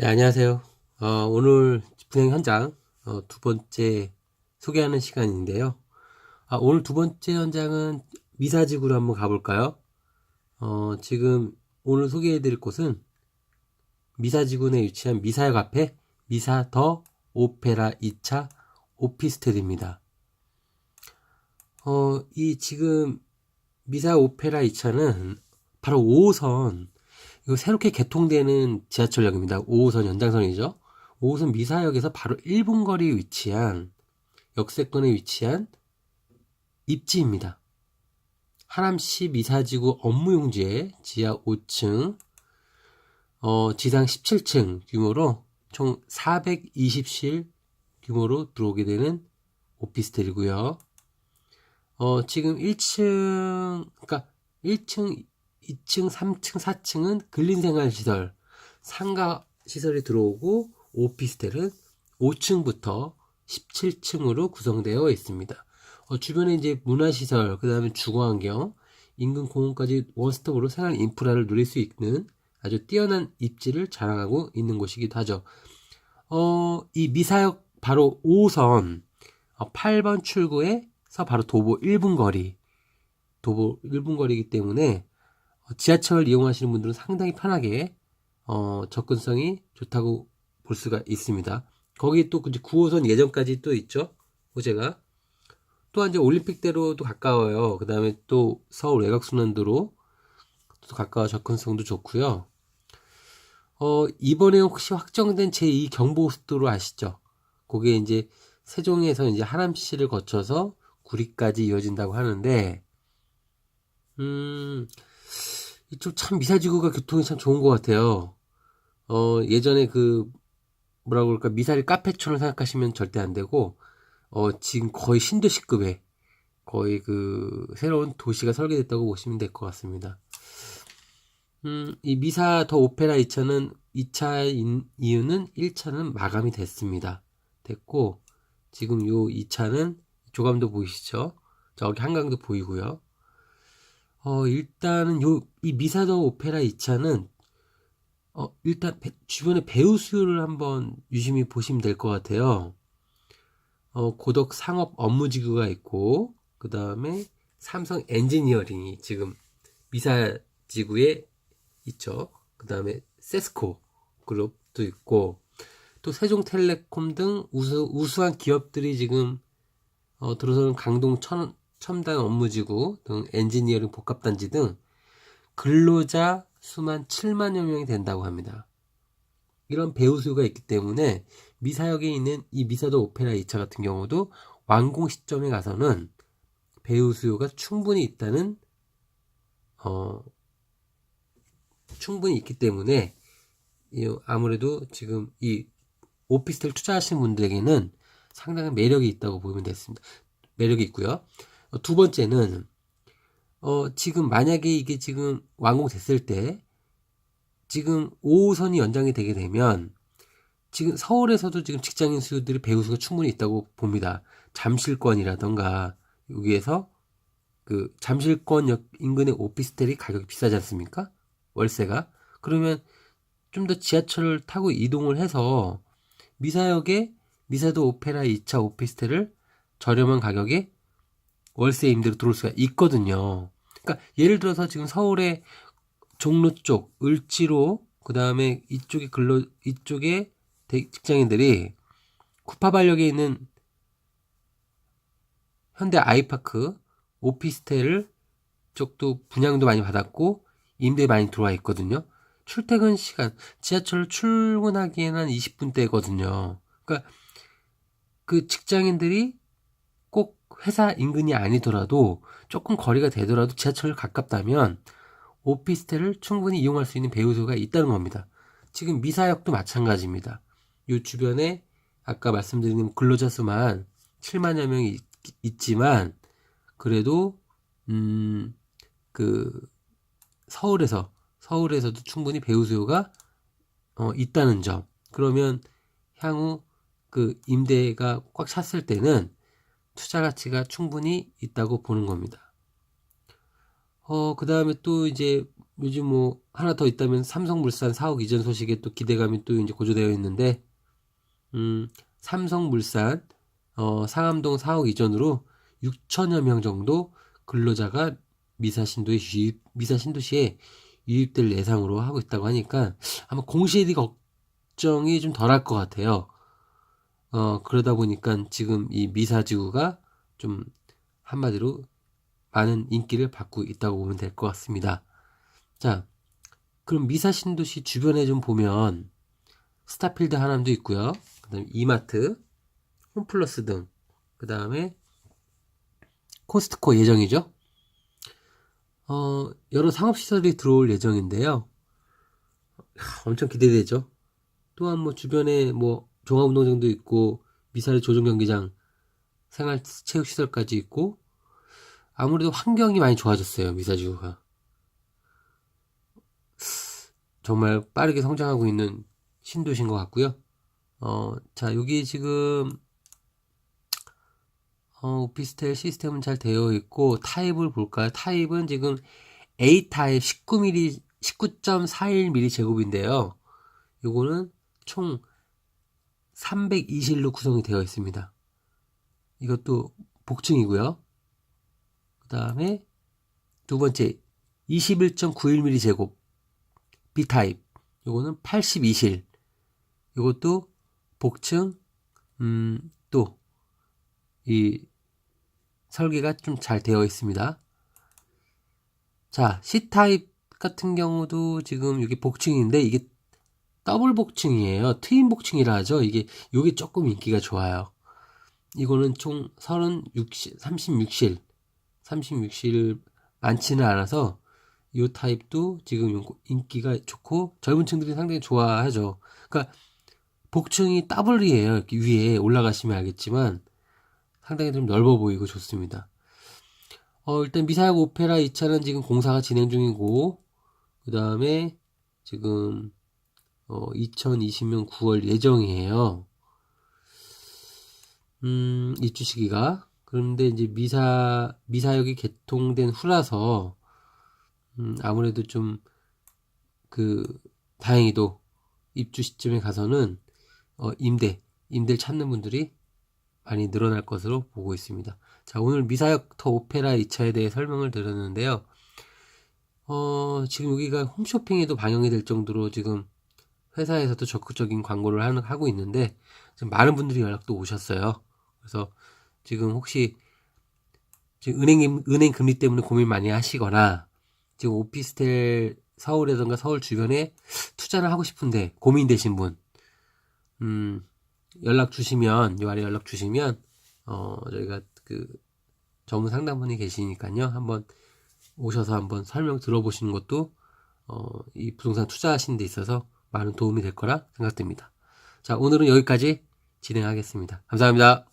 네, 안녕하세요. 어, 오늘 분양 현장 어, 두 번째 소개하는 시간인데요. 아, 오늘 두 번째 현장은 미사지구로 한번 가볼까요? 어, 지금 오늘 소개해드릴 곳은 미사지구 내 위치한 미사역 앞에 미사 더 오페라 2차 오피스텔입니다. 어, 이 지금 미사 오페라 2차는 바로 5호선 이거 새롭게 개통되는 지하철역입니다. 5호선 연장선이죠. 5호선 미사역에서 바로 1분 거리에 위치한 역세권에 위치한 입지입니다. 하남시 미사지구 업무용지에 지하 5층, 어, 지상 17층 규모로 총 420실 규모로 들어오게 되는 오피스텔이고요. 어, 지금 1층, 그러니까 1층, 2층, 3층, 4층은 근린생활 시설, 상가 시설이 들어오고 오피스텔은 5층부터 17층으로 구성되어 있습니다. 어, 주변에 이제 문화시설, 그 다음에 주거환경, 인근 공원까지 원스톱으로 생활 인프라를 누릴 수 있는 아주 뛰어난 입지를 자랑하고 있는 곳이기도 하죠. 어, 이 미사역 바로 5호선 8번 출구에서 바로 도보 1분 거리, 도보 1분 거리이기 때문에 지하철 이용하시는 분들은 상당히 편하게 어, 접근성이 좋다고 볼 수가 있습니다. 거기 또 9호선 예전까지 또 있죠. 호재가. 또한 이제 올림픽대로도 가까워요. 그 다음에 또 서울 외곽순환도로 또 가까워 접근성도 좋고요. 어, 이번에 혹시 확정된 제2 경부고속도로 아시죠? 그게 이제 세종에서 이제 하남시를 거쳐서 구리까지 이어진다고 하는데, 음, 이쪽 참 미사지구가 교통이 참 좋은 것 같아요. 어, 예전에 그, 뭐라고 그럴까, 미사일 카페촌을 생각하시면 절대 안 되고, 어, 지금 거의 신도시급의 거의 그 새로운 도시가 설계됐다고 보시면 될 것 같습니다. 음, 이 미사 더 오페라 2차는 2차인 이유는 1차는 마감이 됐습니다. 됐고, 지금 요 2차는 조감도 보이시죠? 저기 한강도 보이고요. 어, 일단은 요, 이 미사 더 오페라 2차는 어, 일단 배, 주변에 배우 수요를 한번 유심히 보시면 될 것 같아요. 어, 고덕 상업 업무지구가 있고, 그 다음에 삼성 엔지니어링이 지금 미사 지구에 있죠. 그 다음에 세스코 그룹도 있고, 또 세종텔레콤 등 우수, 우수한 기업들이 지금 어, 들어서는 강동 천, 첨단 업무지구 등 엔지니어링 복합단지 등 근로자 수만 7만여 명이 된다고 합니다. 이런 배우 수가 있기 때문에 미사역에 있는 이 미사도 오페라 2차 같은 경우도 완공 시점에 가서는 배우 수요가 충분히 있다는 어 충분히 있기 때문에 아무래도 지금 이 오피스텔 투자하시는 분들에게는 상당한 매력이 있다고 보면 됐습니다. 매력이 있고요. 두 번째는 어 지금 만약에 이게 지금 완공됐을 때 지금 5호선이 연장이 되게 되면 지금 서울에서도 지금 직장인 수들이 배우 수가 충분히 있다고 봅니다. 잠실권이라던가 여기에서 그 잠실권 인근의 오피스텔이 가격이 비싸지 않습니까? 월세가 그러면 좀 더 지하철을 타고 이동을 해서 미사역에 미사도 오페라 2차 오피스텔을 저렴한 가격에 월세 임대로 들어올 수가 있거든요. 그러니까 예를 들어서 지금 서울의 종로 쪽, 을지로, 그 다음에 이쪽에 근로, 이쪽에 직장인들이 쿠파발역에 있는 현대 아이파크 오피스텔을 쪽도 분양도 많이 받았고 임대 많이 들어와 있거든요. 출퇴근 시간 지하철 출근하기에는 한 20분대거든요. 그러니까 그 직장인들이 꼭 회사 인근이 아니더라도 조금 거리가 되더라도 지하철 가깝다면 오피스텔을 충분히 이용할 수 있는 배우 수가 있다는 겁니다. 지금 미사역도 마찬가지입니다. 이 주변에 아까 말씀드린 근로자 수만 7만여 명이 있, 지만 그래도 음 그 서울에서 서울에서도 충분히 배우 수요가 어, 있다는 점. 그러면 향후 그 임대가 꽉 찼을 때는 투자 가치가 충분히 있다고 보는 겁니다. 어, 그 다음에 또 이제 요즘 뭐 하나 더 있다면 삼성물산 사옥 이전 소식에 또 기대감이 또 이제 고조되어 있는데 음, 삼성물산 어, 상암동 사옥 이전으로 6천여 명 정도 근로자가 미사신도에 유입, 미사신도시에 유입될 예상으로 하고 있다고 하니까 아마 공시일이 걱정이 좀 덜할 것 같아요. 어, 그러다 보니까 지금 이 미사지구가 좀 한마디로 많은 인기를 받고 있다고 보면 될 것 같습니다. 자, 그럼 미사 신도시 주변에 좀 보면 스타필드 하남도 있고요. 그다음에 이마트, 홈플러스 등, 그 다음에 코스트코 예정이죠. 어, 여러 상업시설이 들어올 예정인데요. 하, 엄청 기대되죠. 또한 뭐 주변에 뭐 종합운동장도 있고 미사일 조정 경기장, 생활 체육 시설까지 있고 아무래도 환경이 많이 좋아졌어요 미사지구가. 정말 빠르게 성장하고 있는 신도시인 것 같고요. 어, 자, 여기 지금, 어, 오피스텔 시스템은 잘 되어 있고, 타입을 볼까요? 타입은 지금 A타입 19mm, 19.41mm 제곱인데요. 요거는 총 320로 구성이 되어 있습니다. 이것도 복층이고요. 그 다음에 두 번째 21.91mm 제곱 B타입 요거는 82실 요것도 복층 음, 또 이 설계가 좀 잘 되어 있습니다. 자, C타입 같은 경우도 지금 이게 복층인데 이게 더블 복층이에요. 트윈 복층이라 하죠. 이게 요게 조금 인기가 좋아요. 이거는 총 36실, 36실, 36실 많지는 않아서 이 타입도 지금 인기가 좋고 젊은 층들이 상당히 좋아하죠. 그러니까 복층이 더블이에요. 위에 올라가시면 알겠지만 상당히 좀 넓어 보이고 좋습니다. 어, 일단 미사역 오페라 2차는 지금 공사가 진행 중이고 그 다음에 지금 어, 2020년 9월 예정이에요. 음, 입주 시기가. 그런데 이제 미사, 미사역이 개통된 후라서, 음, 아무래도 좀, 그, 다행히도 입주 시점에 가서는, 어, 임대, 임대를 찾는 분들이 많이 늘어날 것으로 보고 있습니다. 자, 오늘 미사역 터 오페라 2차에 대해 설명을 드렸는데요. 어, 지금 여기가 홈쇼핑에도 방영이 될 정도로 지금 회사에서도 적극적인 광고를 하고 있는데, 지금 많은 분들이 연락도 오셨어요. 그래서 지금 혹시 지금 은행, 은행 금리 때문에 고민 많이 하시거나, 지금 오피스텔 서울이라던가 서울 주변에 투자를 하고 싶은데 고민되신 분, 음, 연락 주시면, 요 아래 연락 주시면, 어, 저희가 그 전문 상담분이 계시니까요. 한번 오셔서 한번 설명 들어보시는 것도, 어, 이 부동산 투자하시는 데 있어서 많은 도움이 될 거라 생각됩니다. 자, 오늘은 여기까지 진행하겠습니다. 감사합니다.